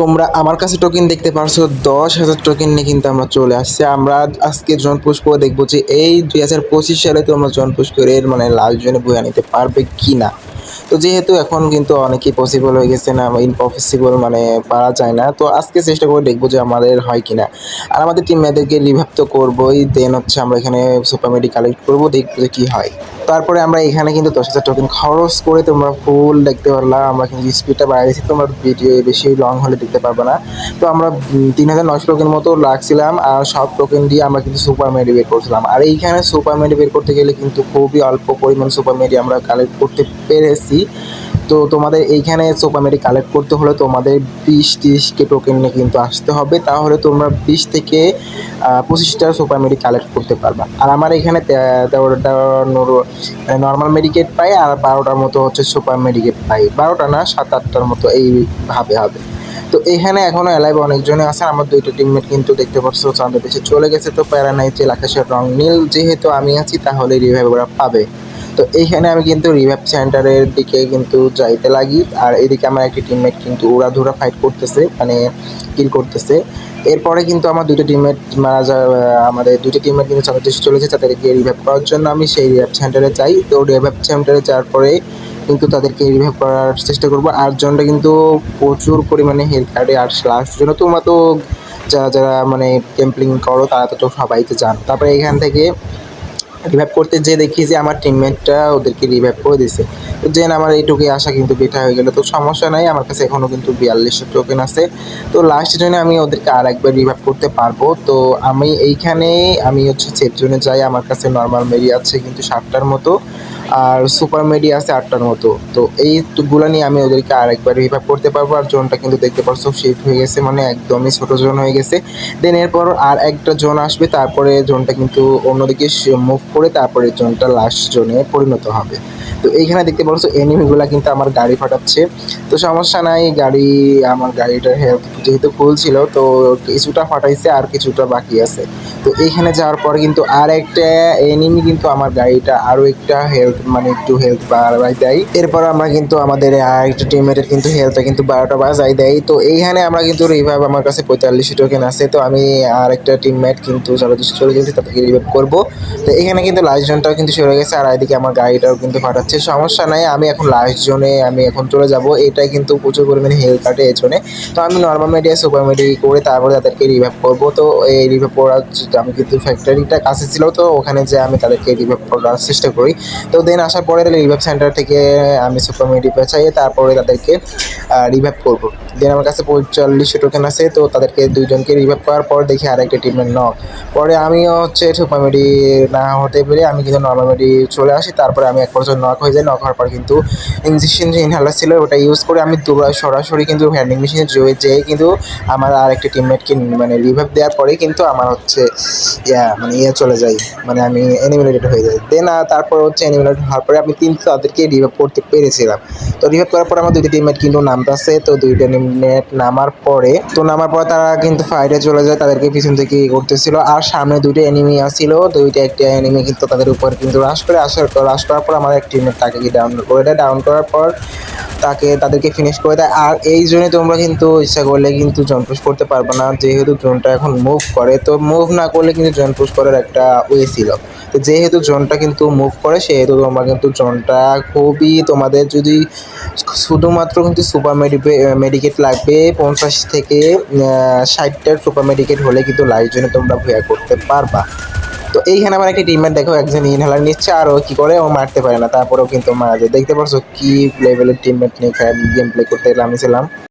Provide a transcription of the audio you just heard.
তোমরা আমার কাছে টোকেন দেখতে পারছ, দশ হাজার টোকেন নিয়ে কিন্তু আমরা চলে আসছি। আমরা আজকে জন করে দেখব যে এই দুই হাজার পঁচিশ সালে তোমরা জন পুশ করে মানে লাল জনে বয়ে নিতে পারবে কি না তো যেহেতু এখন কিন্তু অনেকই পসিবল হয়ে গেছে না ইম্পসিবল মানে পারা যায় না, তো আজকে চেষ্টা করে দেখব যে আমাদের হয় কিনা। আর আমাদের টিম মেয়েদেরকে রিভাইভ করবোই দেন হচ্ছে আমরা এখানে সুপার মেডি কালেক্ট করব, দেখব যে কী হয়। তারপরে আমরা এখানে কিন্তু দশ হাজার টোকেন খরচ করে তোমরা ফুল দেখতে পারলাম আমরা কিন্তু স্পিডটা বাড়িয়ে দিয়েছি, তোমরা ভিডিও বেশি লং হলে দেখতে পারবে না। তো আমরা তিন হাজার নশো টোকেন মতো রাখছিলাম, আর সব টোকেন দিয়ে আমরা কিন্তু সুপার মেডি বের করছিলাম। আর এইখানে সুপার মেডি বের করতে গেলে কিন্তু খুবই অল্প পরিমাণ সুপার মেডি আমরা কালেক্ট করতে পেরেছি। তো তোমাদের এইখানে সুপার মেডি কালেক্ট করতে হলে তোমাদের বিশ তিরিশকে টোকেন নিয়ে কিন্তু আসতে হবে। তাহলে তোমরা বিশ থেকে পঁচিশটা সুপার মেডি কালেক্ট করতে পারবা। আর আমার এখানে তেরোটা নর্মাল মেডিকেট পাই আর বারোটার মতো হচ্ছে সুপার মেডিকেট পাই। বারোটা না, সাত আটটার মতো এইভাবে হবে। তো এখানে এখনও এলাইভ অনেকজনে আছে। আমার দুইটা টিমমেট কিন্তু দেখতে পাচ্ছ চাঁদের দেশে চলে গেছে। তো প্যারা নাই যে আকাশের রং নীল। যেহেতু আমি আছি, তাহলে রিভাইভ ওরা পাবে। তো এইখানে আমি কিন্তু রিভাইভ সেন্টারের দিকে কিন্তু যাইতে লাগি। আর এদিকে আমার একটি টিমমেট কিন্তু উড়াধুরা ফাইট করতেছে মানে কিল করতেছে। এরপরে কিন্তু আমার দুটো টিমমেট মারা যা, আমাদের দুটো টিমমেট কিন্তু দেশে চলেছে, তাদেরকে রিভাইভ করার জন্য আমি সেই রিভাইভ সেন্টারে যাই। তো রিভাইভ সেন্টারে যাওয়ার পরে কিন্তু তাদেরকে রিভাইভ করার চেষ্টা করব। আর জনটা কিন্তু প্রচুর পরিমাণে হেলথ কার্ডে আর লাস্ট জন্য তোমরা তো যারা যারা মানে ক্যাম্পিং করো, তারা তো সবাই তো তারপরে এখান থেকে রিভাইভ করতে যে দেখি যে আমার টিমমেটটা ওদেরকে রিভাইভ করে দিছে। তো জেন আমার এইটুকুই আসা কিন্তু বেটা হয়ে গেল। তো সমস্যা নাই, আমার কাছে এখনও কিন্তু বিয়াল্লিশশো টোকেন আছে। তো লাস্ট জন্য আমি ওদেরকে আর একবার রিভাইভ করতে পারব। তো আমি এইখানে আমি হচ্ছে সেফ জোনে যাই। আমার কাছে নর্মাল মেরি আছে কিন্তু সাতটার মতো। আর সুপার মেডি আছে আটটার মতো। তো এইগুলো নিয়ে আমি ওদেরকে আর একবার রিভাইভ করতে পারব আর জোনটা কিন্তু দেখতে পারছ শিফট হয়ে গেছে মানে একদমই ছোট জোন হয়ে গেছে। দেন এরপর আর একটা জোন আসবে, তারপরে জোনটা কিন্তু অন্যদিকে মুভ করে তারপরে জোনটা লাস্ট জোনে পরিণত হবে। তো এইখানে দেখতে পাচ্ছ এনিমিগুলা কিন্তু আমার গাড়ি ফাটাচ্ছে। তো সমস্যা নাই, গাড়ি, আমার গাড়িটার হেলথ যেহেতু ফুল ছিল, তো কিছুটা ফাটাইছে আর কিছুটা বাকি আছে। তো এইখানে যাওয়ার পর কিন্তু আর একটা এনিমি কিন্তু আমার গাড়িটা আরও একটা হেলথ মানে একটু হেলথ বাড়াই দেয়। এরপর আমরা কিন্তু আমাদের আর একটা টিমমেটের কিন্তু হেলথটা কিন্তু বারোটা বাজাই দেয়। তো এইখানে আমরা কিন্তু রিভাইভ আমার কাছে পঁয়তাল্লিশ টোকেন আছে। তো আমি আর একটা টিমমেট কিন্তু চলে চলে গেছে, তাদেরকে রিভাইভ করব। তো এখানে কিন্তু লাস্ট জোনটাও কিন্তু সরে গেছে আর এদিকে আমার গাড়িটাও কিন্তু ফাটাচ্ছে। সমস্যা নাই, আমি এখন লাস্ট জোনে আমি এখন চলে যাব। এটাই কিন্তু প্রচুর পরিমাণে হেলথ কাটে এই জোনে তো আমি নর্মাল মিডিয়া সুপার মিডিয়া করে তারপরে তাদেরকে রিভাইভ করব। তো এই রিভাইভ করার আমি কিন্তু ফ্যাক্টরিটা কাছে ছিল, তো ওখানে যে আমি তাদেরকে রিভাইভ করার চেষ্টা করি। তো দেন আসার পরে রিভাইভ সেন্টার থেকে আমি সুপার মিডিয়া পেঁচাই তারপরে তাদেরকে রিভাইভ করব। দেন আমার কাছে পঁয়তাল্লিশশো টোকেন আছে, তো তাদেরকে দুইজনকে রিভাইভ করার পর দেখি আরেকটা টিমের নক পরে আমিও হচ্ছে সুপার মেডি না হতে পেরে আমি কিন্তু নর্মাল মেডি চলে আসি, তারপরে আমি এক পর্যন্ত নক হয়ে যাই। নক হওয়ার পর কিন্তু ইঞ্জেকশন যে ইনহেলার ছিল, ওটা ইউজ করে আমি দুবার সরাসরি কিন্তু হ্যান্ডিং মেশিনে জয়ে যেয়ে কিন্তু আমার আর একটা টিমমেটকে মানে রিভাইভ দেওয়ার পরেই কিন্তু আমার হচ্ছে, ইয়া মানে ইয়ে চলে যায়। মানে আমি এনিমিনেটেড হয়ে যাই। দেন তারপর হচ্ছে এনিমিনেটেড হওয়ার পরে আমি কিন্তু তাদেরকে রিভাইভ করতে পেরেছিলাম। তো রিভাইভ করার পর আমার দুইটা টিমমেট কিন্তু নামতেছে। তো দুইটা টিমমেট নামার পরে, তো নামার পর তারা কিন্তু ফাইটে চলে যায়, তাদেরকে পিছন থেকে ইয়ে করতেছিল। আর সামনে দুইটা এনিমি আসছিল দুইটা একটা এনিমি কিন্তু তাদের উপর কিন্তু রাশ করে আসার পর রাশ করার পর আমার এক টিমমেট তাকে কি ডাউন করে দেয়। ডাউন করার পর তাকে, তাদেরকে ফিনিশ করে দেয়। আর এই জন্য তোমরা কিন্তু ইচ্ছা করলে কিন্তু জন পুশ করতে পারবে না, যেহেতু জোনটা এখন মুভ করে। তো মুভ না করলে কিন্তু জন পুশ করার একটা ওয়ে ছিল। তো যেহেতু জোনটা কিন্তু মুভ করে, সেহেতু তোমরা কিন্তু জোনটা খুবই তোমাদের যদি শুধুমাত্র কিন্তু সুপার মেডিকেট লাগবে, পঞ্চাশ থেকে ষাটটার সুপার মেডিকেট হলে কিন্তু লাইভ জন্য তোমরা ভুয়া করতে পারবা। তো এইখানে আমার একটা টিমমেট দেখো, একজন ইনহেলার নিচ্ছে, আর ও কি করে? ও মারতে পারে না। তারপরেও কিন্তু মারা যায়। দেখতে পারছ কি লেভেলের টিমমেট নিয়ে গেম প্লে করতে নামিয়েছিলাম